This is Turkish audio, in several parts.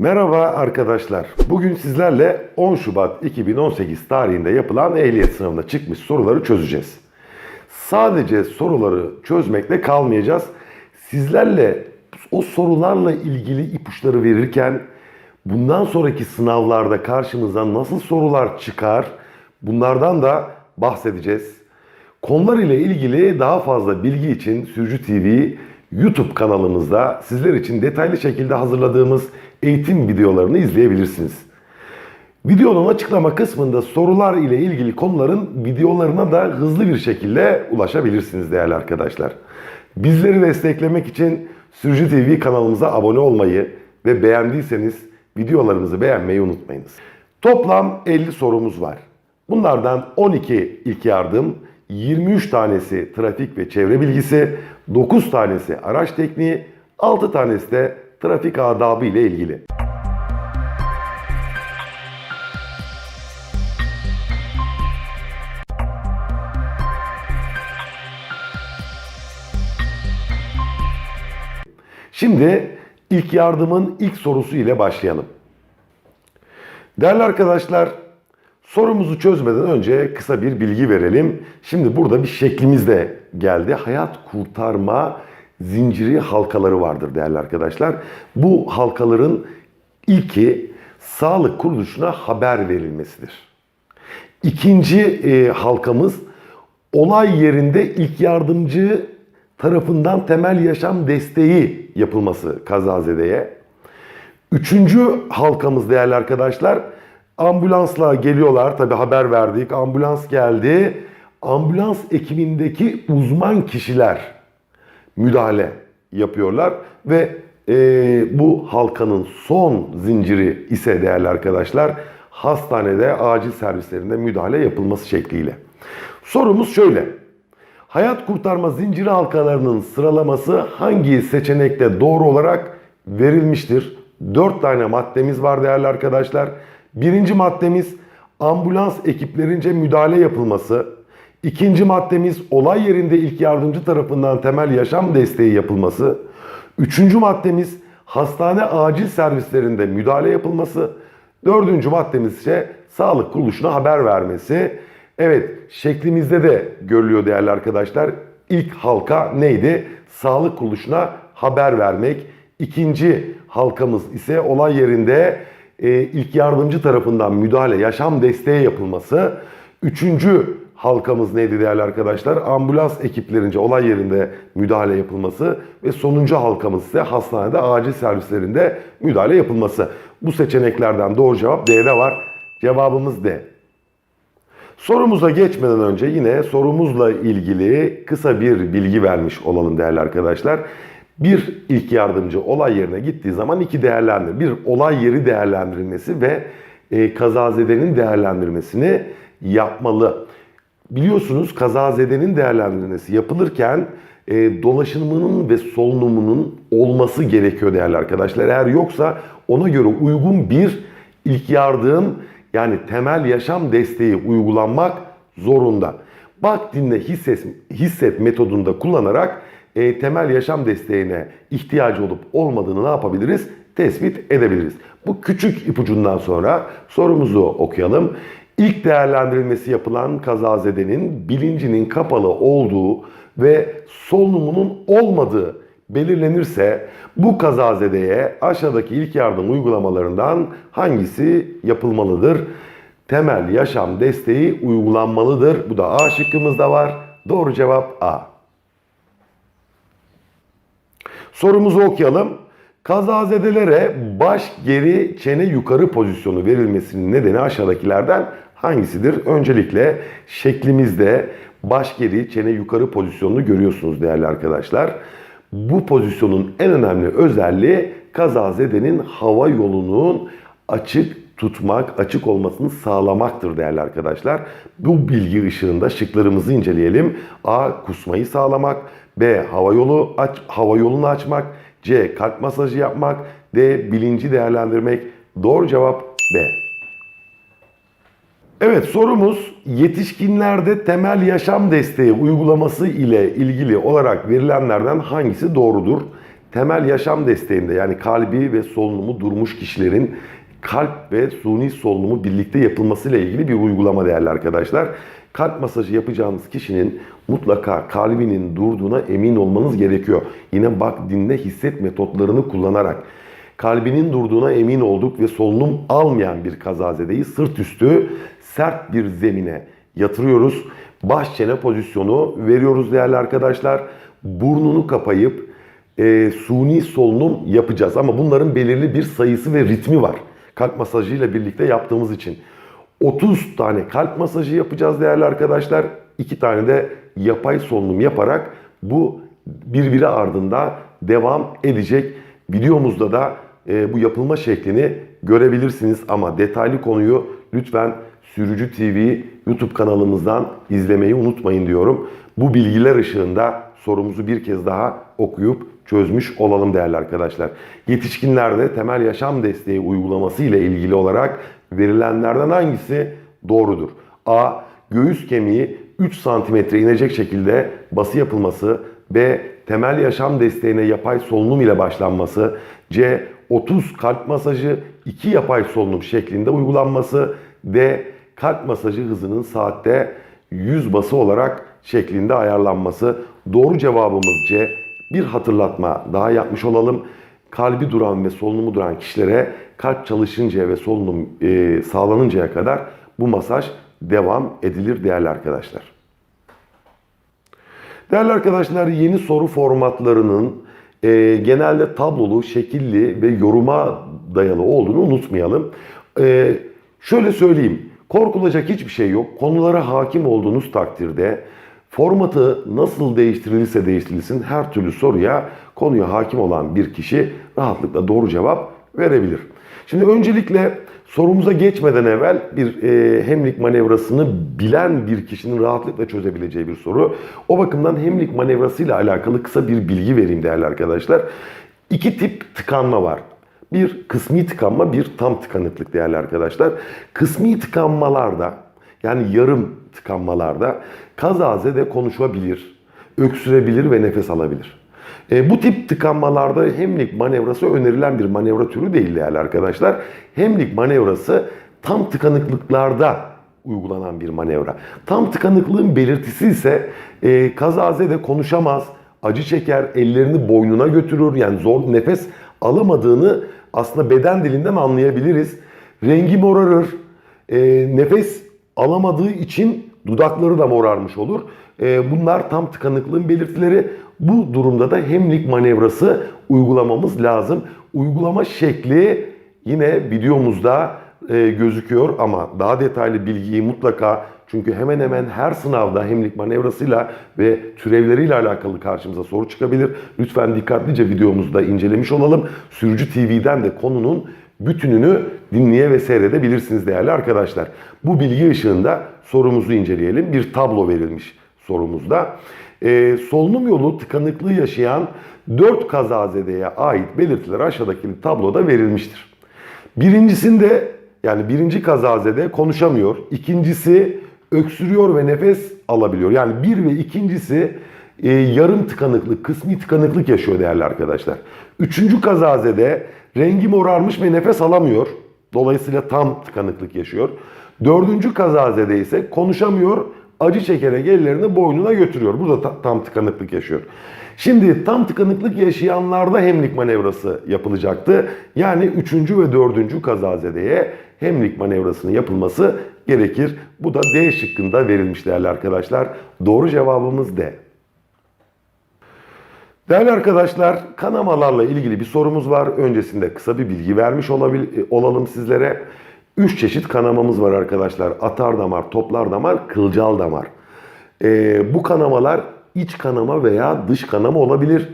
Merhaba arkadaşlar. Bugün sizlerle 10 Şubat 2018 tarihinde yapılan ehliyet sınavında çıkmış soruları çözeceğiz. Sadece soruları çözmekle kalmayacağız. Sizlerle o sorularla ilgili ipuçları verirken bundan sonraki sınavlarda karşımıza nasıl sorular çıkar bunlardan da bahsedeceğiz. Konular ile ilgili daha fazla bilgi için Sürücü TV YouTube kanalımızda sizler için detaylı şekilde hazırladığımız eğitim videolarını izleyebilirsiniz. Videonun açıklama kısmında sorular ile ilgili konuların videolarına da hızlı bir şekilde ulaşabilirsiniz değerli arkadaşlar. Bizleri desteklemek için Sürücü TV kanalımıza abone olmayı ve beğendiyseniz videolarımızı beğenmeyi unutmayınız. Toplam 50 sorumuz var. Bunlardan 12 ilk yardım, 23 tanesi trafik ve çevre bilgisi, 9 tanesi araç tekniği, 6 tanesi de trafik adabı ile ilgili. Şimdi ilk yardımın ilk sorusu ile başlayalım. Değerli arkadaşlar, sorumuzu çözmeden önce kısa bir bilgi verelim. Şimdi burada bir şeklimiz de geldi. Hayat kurtarma zinciri halkaları vardır değerli arkadaşlar. Bu halkaların ilki sağlık kuruluşuna haber verilmesidir. İkinci e, halkamız olay yerinde ilk yardımcı tarafından temel yaşam desteği yapılması kazazedeye. Üçüncü halkamız değerli arkadaşlar ambulansla geliyorlar. Tabi haber verdik. Ambulans geldi. Ambulans ekibindeki uzman kişiler müdahale yapıyorlar ve e, bu halkanın son zinciri ise değerli arkadaşlar hastanede acil servislerinde müdahale yapılması şekliyle. Sorumuz şöyle. Hayat kurtarma zinciri halkalarının sıralaması hangi seçenekte doğru olarak verilmiştir? 4 tane maddemiz var değerli arkadaşlar. Birinci maddemiz ambulans ekiplerince müdahale yapılması. İkinci maddemiz olay yerinde ilk yardımcı tarafından temel yaşam desteği yapılması. Üçüncü maddemiz hastane acil servislerinde müdahale yapılması. Dördüncü maddemiz ise sağlık kuruluşuna haber vermesi. Evet şeklimizde de görülüyor değerli arkadaşlar. İlk halka neydi? Sağlık kuruluşuna haber vermek. İkinci halkamız ise olay yerinde e, ilk yardımcı tarafından müdahale, yaşam desteği yapılması. Üçüncü halkamız neydi değerli arkadaşlar? Ambulans ekiplerince olay yerinde müdahale yapılması ve sonuncu halkamız ise hastanede acil servislerinde müdahale yapılması. Bu seçeneklerden doğru cevap D'de var. Cevabımız D. Sorumuza geçmeden önce yine sorumuzla ilgili kısa bir bilgi vermiş olalım değerli arkadaşlar. Bir ilk yardımcı olay yerine gittiği zaman iki değerlendir. Bir olay yeri değerlendirilmesi ve e, kazazedenin değerlendirmesini yapmalı. Biliyorsunuz kazazedenin değerlendirilmesi yapılırken e, dolaşımının ve solunumunun olması gerekiyor değerli arkadaşlar. Eğer yoksa ona göre uygun bir ilk yardım yani temel yaşam desteği uygulanmak zorunda. Bak dinle hisset, hisset metodunda kullanarak e, temel yaşam desteğine ihtiyacı olup olmadığını ne yapabiliriz? Tespit edebiliriz. Bu küçük ipucundan sonra sorumuzu okuyalım. İlk değerlendirilmesi yapılan kazazedenin bilincinin kapalı olduğu ve solunumunun olmadığı belirlenirse bu kazazedeye aşağıdaki ilk yardım uygulamalarından hangisi yapılmalıdır? Temel yaşam desteği uygulanmalıdır. Bu da A şıkkımızda var. Doğru cevap A. Sorumuzu okuyalım. Kazazedelere baş geri çene yukarı pozisyonu verilmesinin nedeni aşağıdakilerden hangisidir? Öncelikle şeklimizde baş geri çene yukarı pozisyonunu görüyorsunuz değerli arkadaşlar. Bu pozisyonun en önemli özelliği kazazedenin hava yolunun açık tutmak, açık olmasını sağlamaktır değerli arkadaşlar. Bu bilgi ışığında şıklarımızı inceleyelim. A. Kusmayı sağlamak. B. Hava yolu aç, hava yolunu açmak. C. Kalp masajı yapmak. D. Bilinci değerlendirmek. Doğru cevap B. Evet sorumuz yetişkinlerde temel yaşam desteği uygulaması ile ilgili olarak verilenlerden hangisi doğrudur? temel yaşam desteğinde yani kalbi ve solunumu durmuş kişilerin kalp ve suni solunumu birlikte yapılmasıyla ilgili bir uygulama değerli arkadaşlar. Kalp masajı yapacağınız kişinin mutlaka kalbinin durduğuna emin olmanız gerekiyor. Yine bak dinle hisset metotlarını kullanarak kalbinin durduğuna emin olduk ve solunum almayan bir kazazedeyi sırt üstü sert bir zemine yatırıyoruz. Baş çene pozisyonu veriyoruz değerli arkadaşlar. Burnunu kapayıp e, suni solunum yapacağız. Ama bunların belirli bir sayısı ve ritmi var. Kalp masajıyla birlikte yaptığımız için. 30 tane kalp masajı yapacağız değerli arkadaşlar. 2 tane de yapay solunum yaparak bu birbiri ardında devam edecek. Videomuzda da e, bu yapılma şeklini görebilirsiniz ama detaylı konuyu lütfen Sürücü TV YouTube kanalımızdan izlemeyi unutmayın diyorum. Bu bilgiler ışığında sorumuzu bir kez daha okuyup çözmüş olalım değerli arkadaşlar. Yetişkinlerde temel yaşam desteği uygulaması ile ilgili olarak verilenlerden hangisi doğrudur? A. Göğüs kemiği 3 cm inecek şekilde bası yapılması. B. Temel yaşam desteğine yapay solunum ile başlanması. C. 30 kalp masajı 2 yapay solunum şeklinde uygulanması. D. Kalp masajı hızının saatte 100 bası olarak şeklinde ayarlanması. Doğru cevabımız C. Bir hatırlatma daha yapmış olalım. Kalbi duran ve solunumu duran kişilere kalp çalışınca ve solunum e, sağlanıncaya kadar bu masaj devam edilir değerli arkadaşlar. Değerli arkadaşlar yeni soru formatlarının e, genelde tablolu, şekilli ve yoruma dayalı olduğunu unutmayalım. E, şöyle söyleyeyim, korkulacak hiçbir şey yok. Konulara hakim olduğunuz takdirde formatı nasıl değiştirilirse değiştirilsin her türlü soruya konuya hakim olan bir kişi rahatlıkla doğru cevap verebilir. Şimdi öncelikle sorumuza geçmeden evvel bir e, hemlik manevrasını bilen bir kişinin rahatlıkla çözebileceği bir soru. O bakımdan hemlik manevrasıyla alakalı kısa bir bilgi vereyim değerli arkadaşlar. İki tip tıkanma var. Bir kısmi tıkanma, bir tam tıkanıklık değerli arkadaşlar. Kısmi tıkanmalarda yani yarım tıkanmalarda kazazede konuşabilir, öksürebilir ve nefes alabilir. E, bu tip tıkanmalarda hemlik manevrası önerilen bir manevra türü değil değerli arkadaşlar. Hemlik manevrası tam tıkanıklıklarda uygulanan bir manevra. Tam tıkanıklığın belirtisi ise e, kazazede konuşamaz, acı çeker, ellerini boynuna götürür. Yani zor nefes alamadığını aslında beden dilinden anlayabiliriz. Rengi morarır, e, nefes alamadığı için dudakları da morarmış olur. E, bunlar tam tıkanıklığın belirtileri. Bu durumda da hemlik manevrası uygulamamız lazım. Uygulama şekli yine videomuzda e, gözüküyor ama daha detaylı bilgiyi mutlaka çünkü hemen hemen her sınavda hemlik manevrasıyla ve türevleriyle alakalı karşımıza soru çıkabilir. Lütfen dikkatlice videomuzda incelemiş olalım. Sürücü TV'den de konunun bütününü dinleye ve seyredebilirsiniz değerli arkadaşlar. Bu bilgi ışığında sorumuzu inceleyelim. Bir tablo verilmiş sorumuzda. Ee, solunum yolu tıkanıklığı yaşayan 4 kazazedeye ait belirtiler aşağıdaki tabloda verilmiştir. Birincisinde yani birinci kazazede konuşamıyor. İkincisi öksürüyor ve nefes alabiliyor. Yani bir ve ikincisi e, yarım tıkanıklık, kısmi tıkanıklık yaşıyor değerli arkadaşlar. Üçüncü kazazede rengi morarmış ve nefes alamıyor. Dolayısıyla tam tıkanıklık yaşıyor. Dördüncü kazazede ise konuşamıyor, acı çekerek ellerini boynuna götürüyor. Burada ta- tam tıkanıklık yaşıyor. Şimdi tam tıkanıklık yaşayanlarda hemlik manevrası yapılacaktı. Yani üçüncü ve dördüncü kazazedeye hemlik manevrasının yapılması gerekir. Bu da D şıkkında verilmiş değerli arkadaşlar. Doğru cevabımız D. Değerli arkadaşlar, kanamalarla ilgili bir sorumuz var. Öncesinde kısa bir bilgi vermiş olabil, olalım sizlere. Üç çeşit kanamamız var arkadaşlar. Atar damar, toplar damar, kılcal damar. Ee, bu kanamalar iç kanama veya dış kanama olabilir.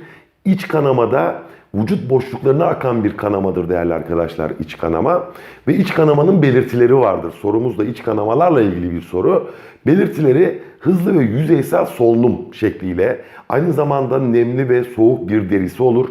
İç kanamada vücut boşluklarına akan bir kanamadır değerli arkadaşlar iç kanama. Ve iç kanamanın belirtileri vardır. Sorumuz da iç kanamalarla ilgili bir soru. Belirtileri hızlı ve yüzeysel solunum şekliyle aynı zamanda nemli ve soğuk bir derisi olur.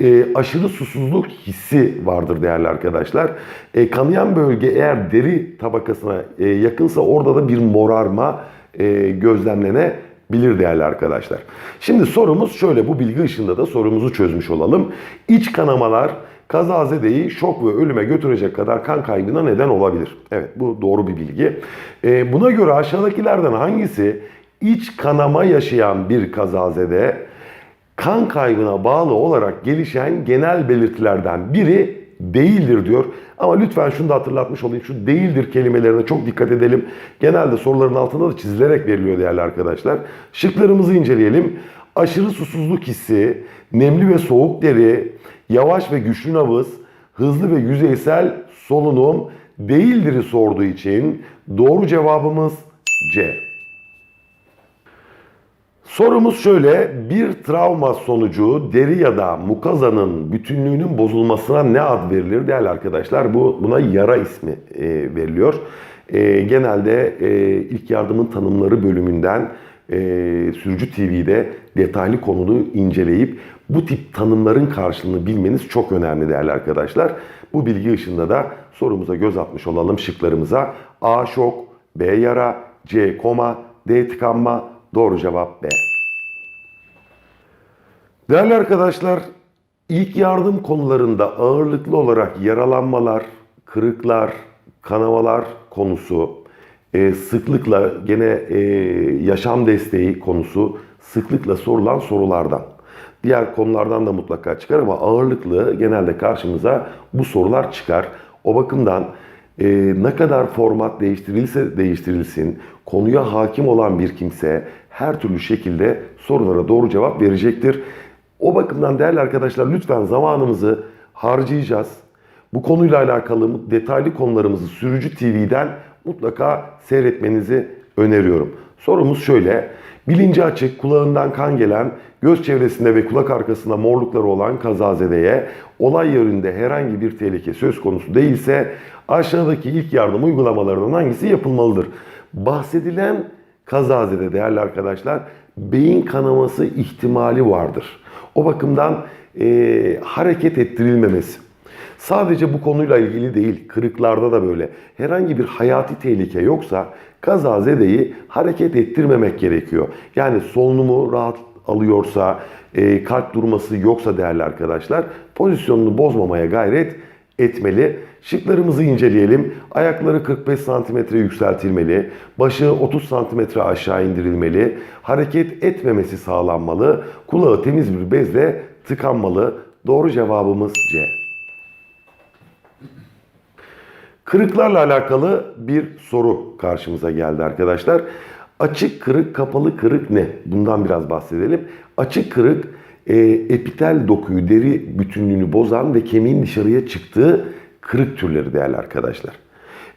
E, aşırı susuzluk hissi vardır değerli arkadaşlar. E, kanayan bölge eğer deri tabakasına e, yakınsa orada da bir morarma e, gözlemlenebilir bilir değerli arkadaşlar. Şimdi sorumuz şöyle bu bilgi ışığında da sorumuzu çözmüş olalım. İç kanamalar kazazedeyi şok ve ölüme götürecek kadar kan kaybına neden olabilir. Evet bu doğru bir bilgi. Ee, buna göre aşağıdakilerden hangisi iç kanama yaşayan bir kazazede kan kaybına bağlı olarak gelişen genel belirtilerden biri değildir diyor. Ama lütfen şunu da hatırlatmış olayım. Şu değildir kelimelerine çok dikkat edelim. Genelde soruların altında da çizilerek veriliyor değerli arkadaşlar. Şıklarımızı inceleyelim. Aşırı susuzluk hissi, nemli ve soğuk deri, yavaş ve güçlü nabız, hızlı ve yüzeysel solunum değildir'i sorduğu için doğru cevabımız C. Sorumuz şöyle, bir travma sonucu deri ya da mukazanın bütünlüğünün bozulmasına ne ad verilir değerli arkadaşlar? Bu buna yara ismi e, veriliyor. E, genelde e, ilk yardımın tanımları bölümünden e, Sürücü TV'de detaylı konunu inceleyip bu tip tanımların karşılığını bilmeniz çok önemli değerli arkadaşlar. Bu bilgi ışığında da sorumuza göz atmış olalım şıklarımıza. A şok, B yara, C koma, D tıkanma, Doğru cevap B. Değerli arkadaşlar, ilk yardım konularında ağırlıklı olarak yaralanmalar, kırıklar, kanamalar konusu, e, sıklıkla gene e, yaşam desteği konusu sıklıkla sorulan sorulardan. Diğer konulardan da mutlaka çıkar ama ağırlıklı genelde karşımıza bu sorular çıkar. O bakımdan e, ne kadar format değiştirilse değiştirilsin, konuya hakim olan bir kimse her türlü şekilde sorulara doğru cevap verecektir. O bakımdan değerli arkadaşlar lütfen zamanımızı harcayacağız. Bu konuyla alakalı detaylı konularımızı Sürücü TV'den mutlaka seyretmenizi öneriyorum. Sorumuz şöyle. Bilinci açık, kulağından kan gelen, göz çevresinde ve kulak arkasında morlukları olan kazazedeye olay yerinde herhangi bir tehlike söz konusu değilse aşağıdaki ilk yardım uygulamalarından hangisi yapılmalıdır? Bahsedilen kazazede değerli arkadaşlar beyin kanaması ihtimali vardır. O bakımdan e, hareket ettirilmemesi. Sadece bu konuyla ilgili değil, kırıklarda da böyle. Herhangi bir hayati tehlike yoksa kazazedeyi hareket ettirmemek gerekiyor. Yani solunumu rahat alıyorsa, e, kalp durması yoksa değerli arkadaşlar pozisyonunu bozmamaya gayret etmeli. Şıklarımızı inceleyelim. Ayakları 45 cm yükseltilmeli. Başı 30 cm aşağı indirilmeli. Hareket etmemesi sağlanmalı. Kulağı temiz bir bezle tıkanmalı. Doğru cevabımız C. Kırıklarla alakalı bir soru karşımıza geldi arkadaşlar. Açık kırık, kapalı kırık ne? Bundan biraz bahsedelim. Açık kırık e, epitel dokuyu, deri bütünlüğünü bozan ve kemiğin dışarıya çıktığı kırık türleri değerli arkadaşlar.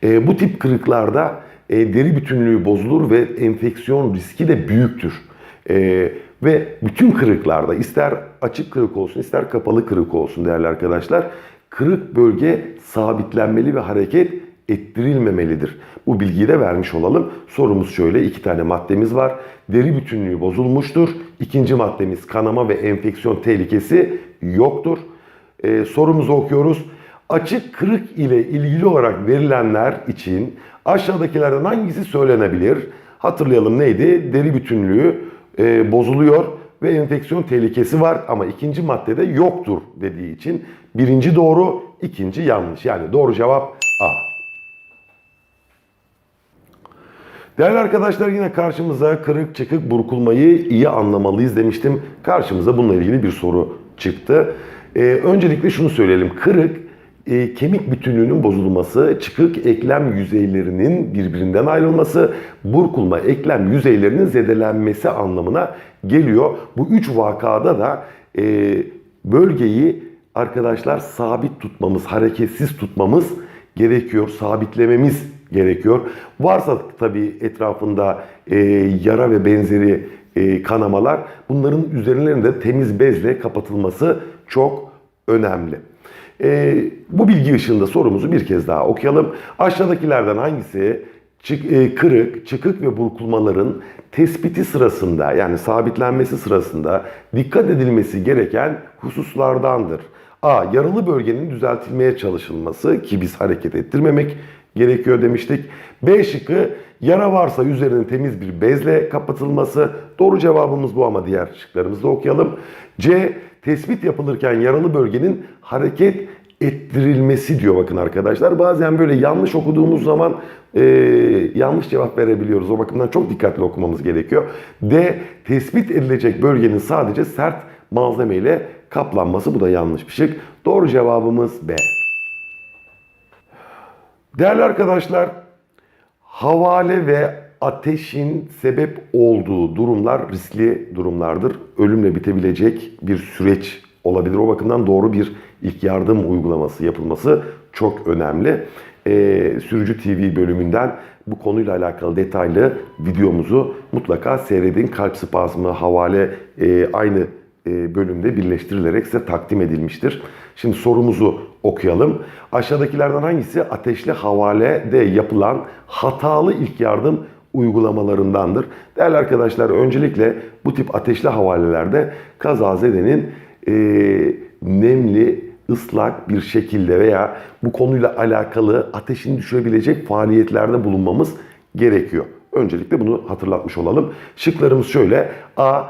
E, bu tip kırıklarda e, deri bütünlüğü bozulur ve enfeksiyon riski de büyüktür. E, ve bütün kırıklarda ister açık kırık olsun ister kapalı kırık olsun değerli arkadaşlar kırık bölge sabitlenmeli ve hareket ettirilmemelidir. Bu bilgiyi de vermiş olalım. Sorumuz şöyle iki tane maddemiz var. Deri bütünlüğü bozulmuştur. İkinci maddemiz kanama ve enfeksiyon tehlikesi yoktur. Ee, sorumuzu okuyoruz. Açık kırık ile ilgili olarak verilenler için aşağıdakilerden hangisi söylenebilir? Hatırlayalım neydi? Deri bütünlüğü e, bozuluyor ve enfeksiyon tehlikesi var ama ikinci maddede yoktur dediği için birinci doğru, ikinci yanlış. Yani doğru cevap A. Değerli arkadaşlar yine karşımıza kırık çıkık burkulmayı iyi anlamalıyız demiştim. Karşımıza bununla ilgili bir soru çıktı. Ee, öncelikle şunu söyleyelim. Kırık e, kemik bütünlüğünün bozulması, çıkık eklem yüzeylerinin birbirinden ayrılması, burkulma eklem yüzeylerinin zedelenmesi anlamına geliyor. Bu üç vakada da e, bölgeyi arkadaşlar sabit tutmamız, hareketsiz tutmamız gerekiyor, sabitlememiz gerekiyor. Varsa tabii etrafında e, yara ve benzeri e, kanamalar bunların üzerlerinde temiz bezle kapatılması çok önemli. E, bu bilgi ışığında sorumuzu bir kez daha okuyalım. Aşağıdakilerden hangisi çık, e, kırık, çıkık ve burkulmaların tespiti sırasında yani sabitlenmesi sırasında dikkat edilmesi gereken hususlardandır? A. Yaralı bölgenin düzeltilmeye çalışılması ki biz hareket ettirmemek gerekiyor demiştik. B şıkkı Yara varsa üzerinin temiz bir bezle kapatılması. Doğru cevabımız bu ama diğer şıklarımızı da okuyalım. C. Tespit yapılırken yaralı bölgenin hareket ettirilmesi diyor bakın arkadaşlar. Bazen böyle yanlış okuduğumuz zaman e, yanlış cevap verebiliyoruz. O bakımdan çok dikkatli okumamız gerekiyor. D. Tespit edilecek bölgenin sadece sert malzemeyle kaplanması. Bu da yanlış bir şık. Doğru cevabımız B. Değerli arkadaşlar, havale ve ateşin sebep olduğu durumlar riskli durumlardır. Ölümle bitebilecek bir süreç olabilir. O bakımdan doğru bir ilk yardım uygulaması yapılması çok önemli. Ee, Sürücü TV bölümünden bu konuyla alakalı detaylı videomuzu mutlaka seyredin. Kalp spazmı, havale e, aynı e, bölümde birleştirilerek size takdim edilmiştir. Şimdi sorumuzu okuyalım. Aşağıdakilerden hangisi ateşli havalede yapılan hatalı ilk yardım uygulamalarındandır? Değerli arkadaşlar öncelikle bu tip ateşli havalelerde kazazedenin e, nemli, ıslak bir şekilde veya bu konuyla alakalı ateşini düşürebilecek faaliyetlerde bulunmamız gerekiyor. Öncelikle bunu hatırlatmış olalım. Şıklarımız şöyle. A.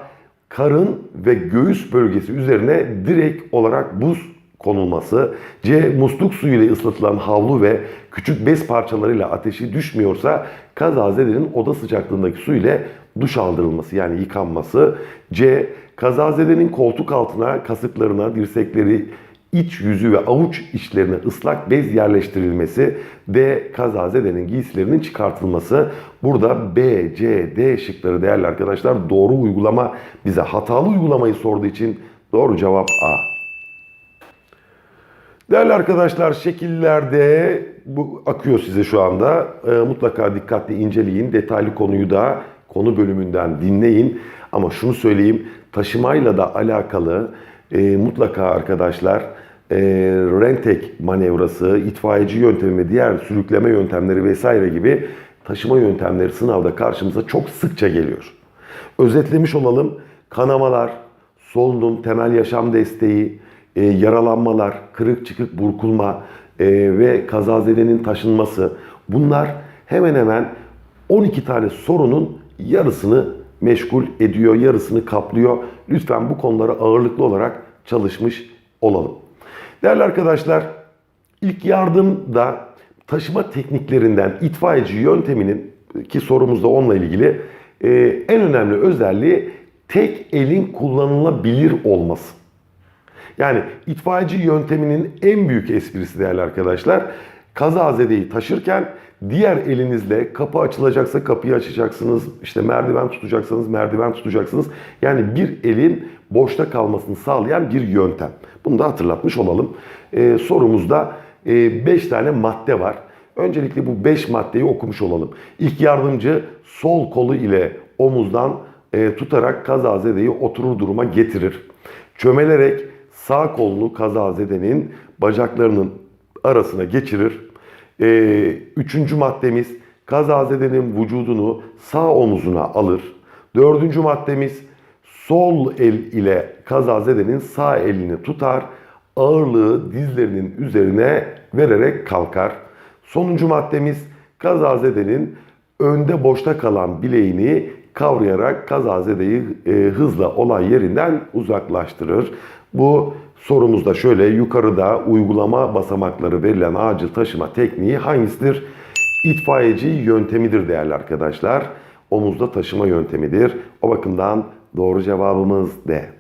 Karın ve göğüs bölgesi üzerine direkt olarak buz konulması. C. Musluk suyu ile ıslatılan havlu ve küçük bez parçalarıyla ateşi düşmüyorsa kazazedenin oda sıcaklığındaki su ile duş aldırılması yani yıkanması. C. Kazazedenin koltuk altına, kasıklarına, dirsekleri, iç yüzü ve avuç içlerine ıslak bez yerleştirilmesi. D. Kazazedenin giysilerinin çıkartılması. Burada B, C, D şıkları değerli arkadaşlar doğru uygulama bize hatalı uygulamayı sorduğu için doğru cevap A. Değerli arkadaşlar şekillerde bu akıyor size şu anda. E, mutlaka dikkatli inceleyin. Detaylı konuyu da konu bölümünden dinleyin. Ama şunu söyleyeyim taşımayla da alakalı e, mutlaka arkadaşlar e, rentek manevrası, itfaiyeci yöntemi ve diğer sürükleme yöntemleri vesaire gibi taşıma yöntemleri sınavda karşımıza çok sıkça geliyor. Özetlemiş olalım. Kanamalar, solunum, temel yaşam desteği, e, yaralanmalar, kırık çıkık burkulma e, ve kazazedenin taşınması bunlar hemen hemen 12 tane sorunun yarısını meşgul ediyor, yarısını kaplıyor. Lütfen bu konulara ağırlıklı olarak çalışmış olalım. Değerli arkadaşlar, ilk yardımda taşıma tekniklerinden itfaiyeci yönteminin ki sorumuzda onunla ilgili e, en önemli özelliği tek elin kullanılabilir olması. Yani itfaiyeci yönteminin en büyük esprisi değerli arkadaşlar. Kazazedeyi taşırken diğer elinizle kapı açılacaksa kapıyı açacaksınız. İşte merdiven tutacaksanız merdiven tutacaksınız. Yani bir elin boşta kalmasını sağlayan bir yöntem. Bunu da hatırlatmış olalım. Ee, sorumuzda 5 e, tane madde var. Öncelikle bu 5 maddeyi okumuş olalım. İlk yardımcı sol kolu ile omuzdan e, tutarak kazazedeyi oturur duruma getirir. Çömelerek sağ kolunu kazazedenin bacaklarının arasına geçirir. Ee, üçüncü maddemiz kazazedenin vücudunu sağ omuzuna alır. Dördüncü maddemiz sol el ile kazazedenin sağ elini tutar. Ağırlığı dizlerinin üzerine vererek kalkar. Sonuncu maddemiz kazazedenin önde boşta kalan bileğini kavrayarak kazazedeyi e, hızla olay yerinden uzaklaştırır. Bu sorumuzda şöyle yukarıda uygulama basamakları verilen acil taşıma tekniği hangisidir? İtfaiyeci yöntemidir değerli arkadaşlar. Omuzda taşıma yöntemidir. O bakımdan doğru cevabımız D.